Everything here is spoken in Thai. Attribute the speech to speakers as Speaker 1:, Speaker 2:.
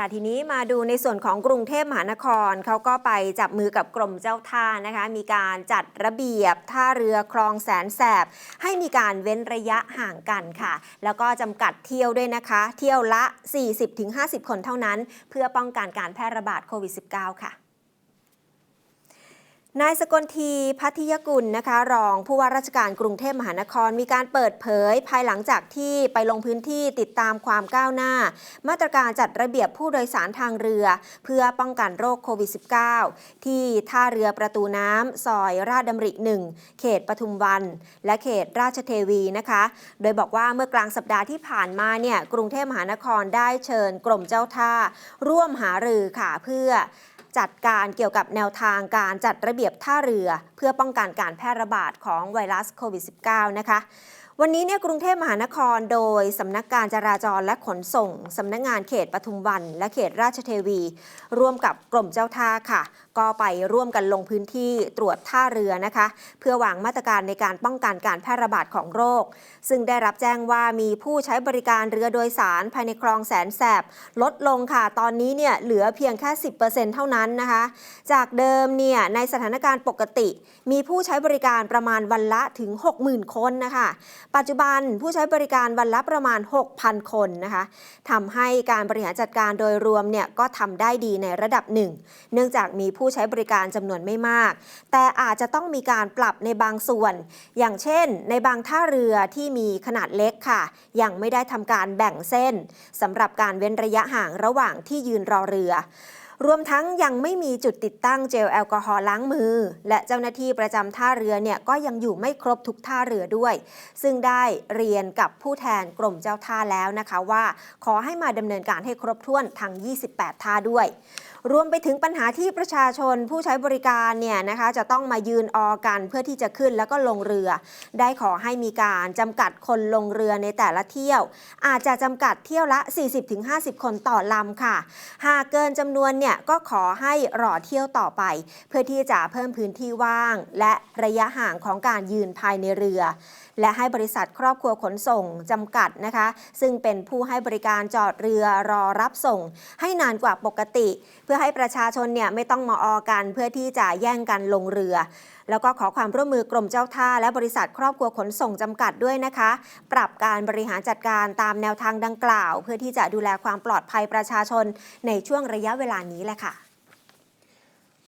Speaker 1: ค่ะทีนี้มาดูในส่วนของกรุงเทพมหานครเขาก็ไปจับมือกับกรมเจ้าท่านะคะ มีการจัดระเบียบท่าเรือคลองแสนแสบ ให้มีการเว้นระยะห่างกันค่ะ แล้วก็จำกัดเที่ยวด้วยนะคะ เที่ยวละ 40-50 คนเท่านั้น เพื่อป้องกันการแพร่ระบาดโควิด -19 ค่ะ นายสกลทีพัทยกุลนะคะ รองผู้ว่าราชการกรุงเทพมหานคร มีการเปิดเผย ภายหลังจากที่ไปลงพื้นที่ติดตามความก้าวหน้า มาตรการจัดระเบียบผู้โดยสารทางเรือ เพื่อป้องกันโรคโควิด -19 ที่ท่าเรือประตูน้ำซอยราชดำริหนึ่งเขตปทุมวัน และเขตราชเทวีนะคะ โดยบอกว่าเมื่อกลางสัปดาห์ที่ผ่านมาเนี่ยกรุงเทพมหานครได้เชิญกรมเจ้าท่า ร่วมหารือค่ะเพื่อ จัดการเกี่ยวกับแนวทางการจัดระเบียบท่าเรือ เพื่อป้องกันการแพร่ระบาดของไวรัสโควิด -19 นะคะ วันนี้เนี่ยกรุงเทพมหานครโดยสำนักการจราจรและขนส่งสำนักงานเขตปทุมวัน และเขตราชเทวี ร่วมกับกรมเจ้าท่าค่ะ ก็ไปร่วมกันลงพื้นที่ตรวจท่าเรือนะคะ เพื่อวางมาตรการในการป้องกันการแพร่ระบาดของโรค ซึ่งได้รับแจ้งว่ามีผู้ใช้บริการเรือโดยสารภายในคลองแสนแสบลดลงค่ะ ตอนนี้เนี่ยเหลือเพียงแค่ 10%เท่านั้นนะคะ จากเดิมเนี่ยในสถานการณ์ปกติ มีผู้ใช้บริการประมาณวันละถึง 60,000 คนนะคะปัจจุบันผู้ใช้บริการวันละประมาณ 6,000 คนนะคะทำให้การบริหารจัดการโดยรวมเนี่ยก็ทำได้ดีในระดับหนึ่ง เนื่องจากมีผู้ใช้บริการจำนวนไม่มาก แต่อาจจะต้องมีการปรับในบางส่วน อย่างเช่น ในบางท่าเรือที่มีขนาดเล็กค่ะ ยังไม่ได้ทำการแบ่งเส้นสำหรับการเว้นระยะห่างระหว่างที่ยืนรอเรือ รวมทั้งยังไม่มีจุดติดตั้งเจลแอลกอฮอล์ล้างมือ และเจ้าหน้าที่ประจำท่าเรือเนี่ยก็ยังอยู่ไม่ครบทุกท่าเรือด้วย ซึ่งได้เรียนกับผู้แทนกรมเจ้าท่าแล้วนะคะว่า ขอให้มาดำเนินการให้ครบถ้วนทั้ง 28 ท่าด้วย รวมไปถึงปัญหาที่ประชาชนผู้ใช้บริการเนี่ยนะคะจะต้องมายืนออกันเพื่อที่จะขึ้นแล้วก็ลงเรือ ได้ขอให้มีการจำกัดคนลงเรือในแต่ละเที่ยว อาจจะจำกัดเที่ยวละ 40-50 คนต่อลำค่ะ หากเกินจำนวนเนี่ยก็ขอให้รอเที่ยวต่อไป เพื่อที่จะเพิ่มพื้นที่ว่าง และระยะห่างของการยืนภายในเรือ และให้บริษัทครอบครัวขนส่งจำกัดนะคะ ซึ่งเป็นผู้ให้บริการจอดเรือรอรับส่ง ให้นานกว่าปกติ เพื่อให้ประชาชนเนี่ยไม่ต้องมาออกันเพื่อที่จะแย่งกันลงเรือ แล้วก็ขอความร่วมมือกรมเจ้าท่า และบริษัทครอบครัวขนส่งจำกัดด้วยนะคะ ปรับการบริหารจัดการตามแนวทางดังกล่าว เพื่อที่จะดูแลความปลอดภัยประชาชนในช่วงระยะเวลานี้นี้แหละค่ะ